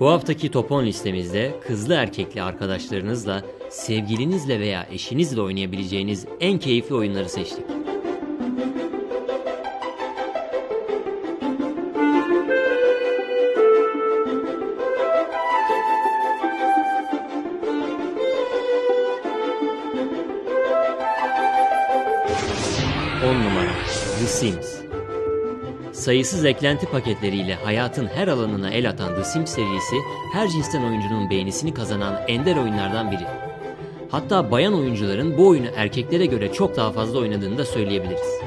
Bu haftaki top 10 listemizde kızlı erkekli arkadaşlarınızla, sevgilinizle veya eşinizle oynayabileceğiniz en keyifli oyunları seçtik. On numara The Sims Sayısız eklenti paketleriyle hayatın her alanına el atan The Sims serisi her cinsten oyuncunun beğenisini kazanan ender oyunlardan biri. Hatta bayan oyuncuların bu oyunu erkeklere göre çok daha fazla oynadığını da söyleyebiliriz.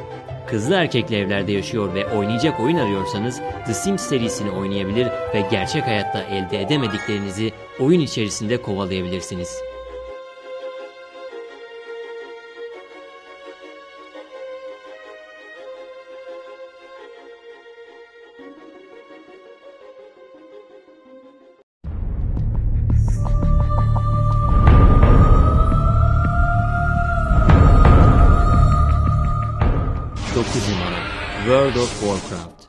Kızlı erkekli evlerde yaşıyor ve oynayacak oyun arıyorsanız The Sims serisini oynayabilir ve gerçek hayatta elde edemediklerinizi oyun içerisinde kovalayabilirsiniz. World of Warcraft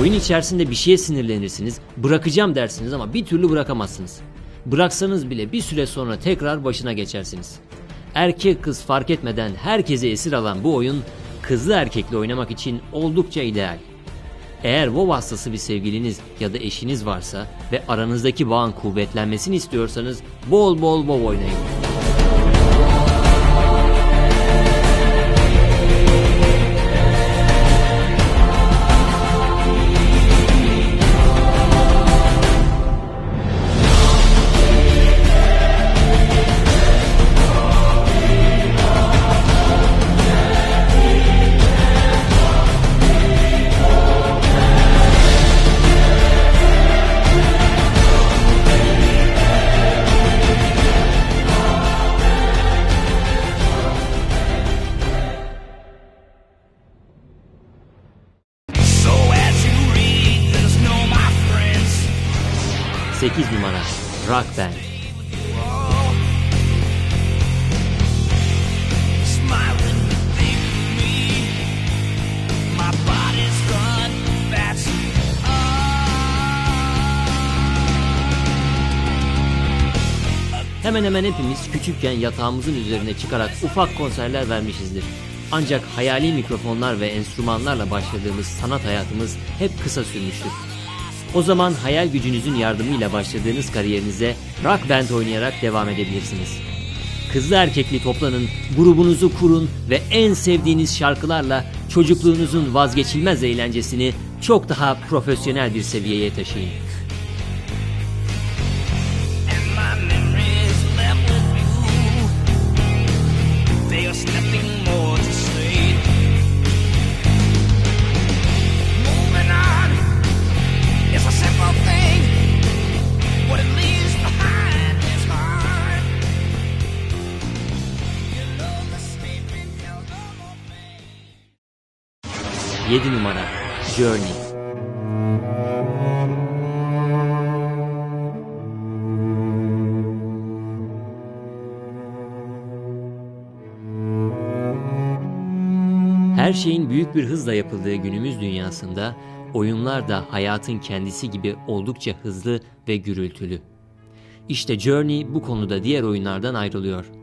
Oyun içerisinde bir şeye sinirlenirsiniz, bırakacağım dersiniz ama bir türlü bırakamazsınız. Bıraksanız bile bir süre sonra tekrar başına geçersiniz. Erkek kız fark etmeden herkese esir alan bu oyun kızlı erkekle oynamak için oldukça ideal. Eğer WoW hastası bir sevgiliniz ya da eşiniz varsa ve aranızdaki bağın kuvvetlenmesini istiyorsanız bol bol WoW oynayın. Gone. That's Hemen hemen hepimiz küçükken yatağımızın üzerine çıkarak ufak konserler vermişizdir. Ancak hayali mikrofonlar ve enstrümanlarla başladığımız sanat hayatımız hep kısa sürmüştür. O zaman hayal gücünüzün yardımıyla başladığınız kariyerinize rock band oynayarak devam edebilirsiniz. Kızlı erkekli toplanın, grubunuzu kurun ve en sevdiğiniz şarkılarla çocukluğunuzun vazgeçilmez eğlencesini çok daha profesyonel bir seviyeye taşıyın. 7 numara Journey Her şeyin büyük bir hızla yapıldığı günümüz dünyasında oyunlar da hayatın kendisi gibi oldukça hızlı ve gürültülü. İşte Journey bu konuda diğer oyunlardan ayrılıyor.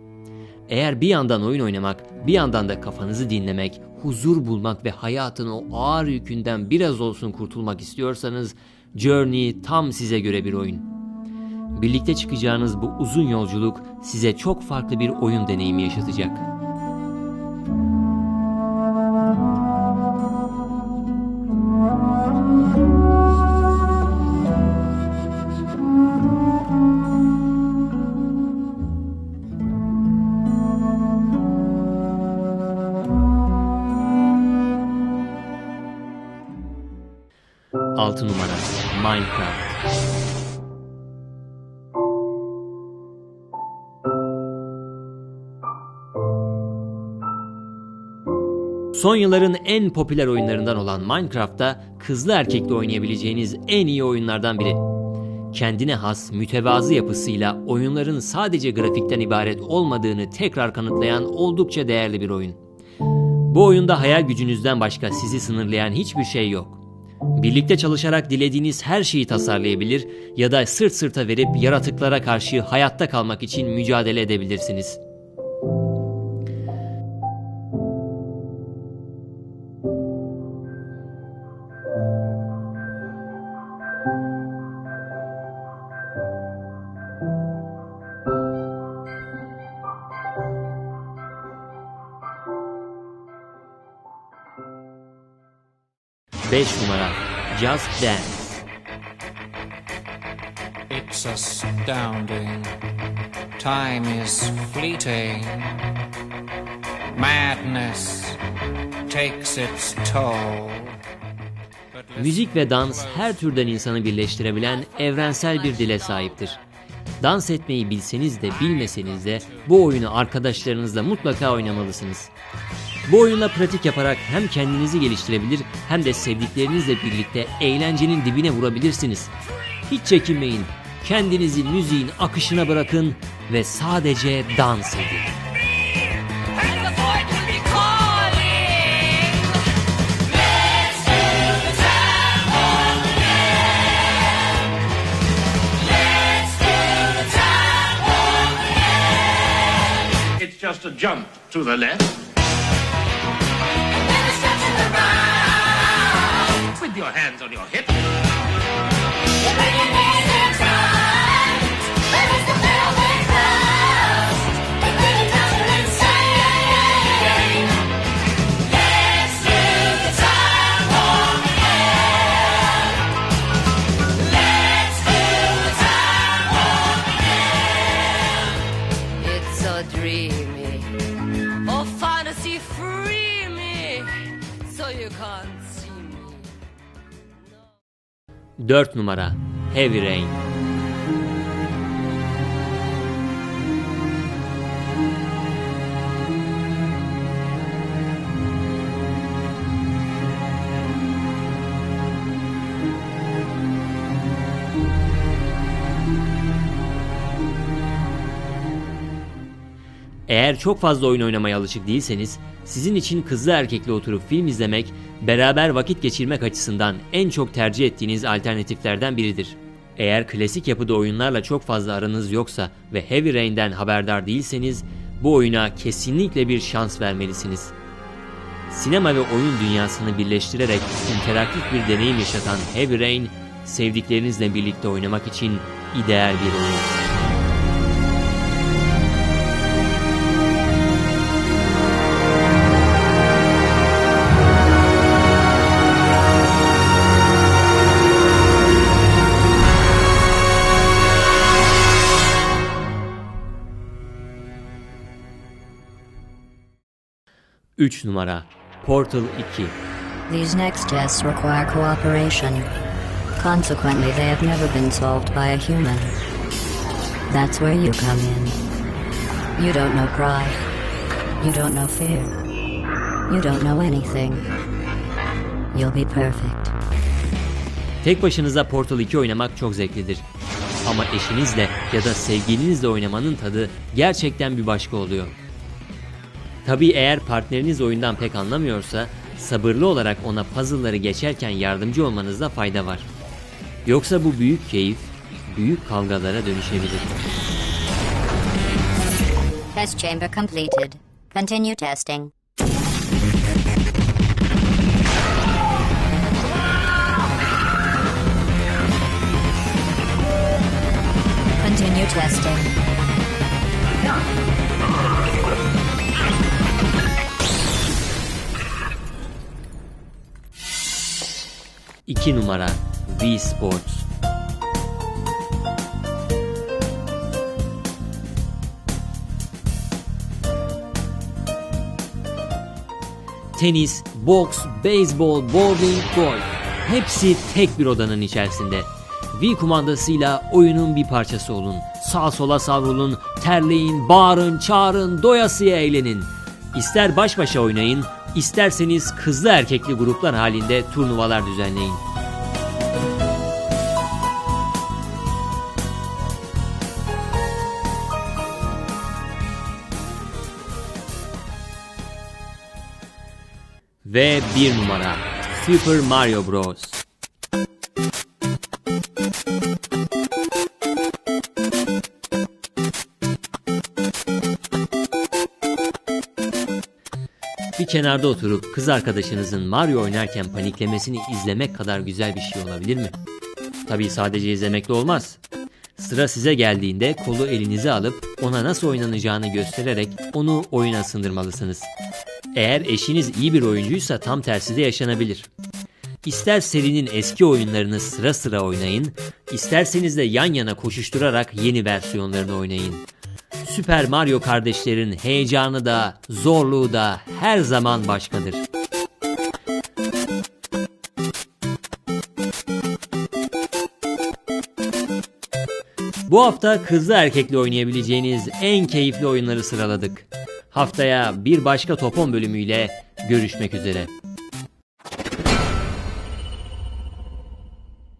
Eğer bir yandan oyun oynamak, bir yandan da kafanızı dinlemek, huzur bulmak ve hayatın o ağır yükünden biraz olsun kurtulmak istiyorsanız Journey tam size göre bir oyun. Birlikte çıkacağınız bu uzun yolculuk size çok farklı bir oyun deneyimi yaşatacak. Altı numara Minecraft Son yılların en popüler oyunlarından olan Minecraft'ta kızlı erkekli oynayabileceğiniz en iyi oyunlardan biri. kendine has mütevazı yapısıyla oyunların sadece grafikten ibaret olmadığını tekrar kanıtlayan oldukça değerli bir oyun. Bu oyunda hayal gücünüzden başka sizi sınırlayan hiçbir şey yok. Birlikte çalışarak dilediğiniz her şeyi tasarlayabilir ya da sırt sırta verip yaratıklara karşı hayatta kalmak için mücadele edebilirsiniz. Beş numara Just Dance It's astounding. Time is fleeting. Madness takes its toll. Müzik ve dans her türden insanı birleştirebilen evrensel bir dile sahiptir. Dans etmeyi bilseniz de bilmeseniz de bu oyunu arkadaşlarınızla mutlaka oynamalısınız. Bu oyunla pratik yaparak hem kendinizi geliştirebilir hem de sevdiklerinizle birlikte eğlencenin dibine vurabilirsiniz. Hiç çekinmeyin. Kendinizi müziğin akışına bırakın ve sadece dans edin. Just a jump to the left around with your hands on your hips. 4 numara. Heavy Rain Eğer çok fazla oyun oynamaya alışık değilseniz, sizin için kızlı erkekli oturup film izlemek, beraber vakit geçirmek açısından en çok tercih ettiğiniz alternatiflerden biridir. Eğer klasik yapıda oyunlarla çok fazla aranız yoksa ve Heavy Rain'den haberdar değilseniz, bu oyuna kesinlikle bir şans vermelisiniz. Sinema ve oyun dünyasını birleştirerek interaktif bir deneyim yaşatan Heavy Rain, sevdiklerinizle birlikte oynamak için ideal bir oyun. Üç numara Portal 2 These next tests require cooperation. Consequently, they have never been solved by a human. That's where you come in. You don't know pride. You don't know fear. You don't know anything. You'll be perfect. Tek başınıza Portal 2 oynamak çok zevklidir. Ama eşinizle ya da sevgilinizle oynamanın tadı gerçekten bir başka oluyor. Tabii eğer partneriniz oyundan pek anlamıyorsa sabırlı olarak ona puzzle'ları geçerken yardımcı olmanızda fayda var. Yoksa bu büyük keyif büyük kavgalara dönüşebilir. Test chamber completed. Continue testing. Continue testing. 2 numara Wii Sports Tenis, boks, beyzbol, bowling, golf hepsi tek bir odanın içerisinde. Wii kumandasıyla oyunun bir parçası olun. Sağ sola savrulun, terleyin, bağırın, çağırın, doyasıya eğlenin. İster baş başa oynayın, İsterseniz kızlı erkekli gruplar halinde turnuvalar düzenleyin. Ve bir numara Super Mario Bros. Kenarda oturup kız arkadaşınızın Mario oynarken paniklemesini izlemek kadar güzel bir şey olabilir mi? Tabii sadece izlemekle olmaz. Sıra size geldiğinde kolu elinize alıp ona nasıl oynanacağını göstererek onu oyuna sındırmalısınız. Eğer eşiniz iyi bir oyuncuysa tam tersi de yaşanabilir. İster serinin eski oyunlarını sıra sıra oynayın, isterseniz de yan yana koşuşturarak yeni versiyonlarını oynayın. Süper Mario kardeşlerin heyecanı da, zorluğu da her zaman başkadır. Bu hafta kızlı erkekli oynayabileceğiniz en keyifli oyunları sıraladık. Haftaya bir başka Topon bölümüyle görüşmek üzere.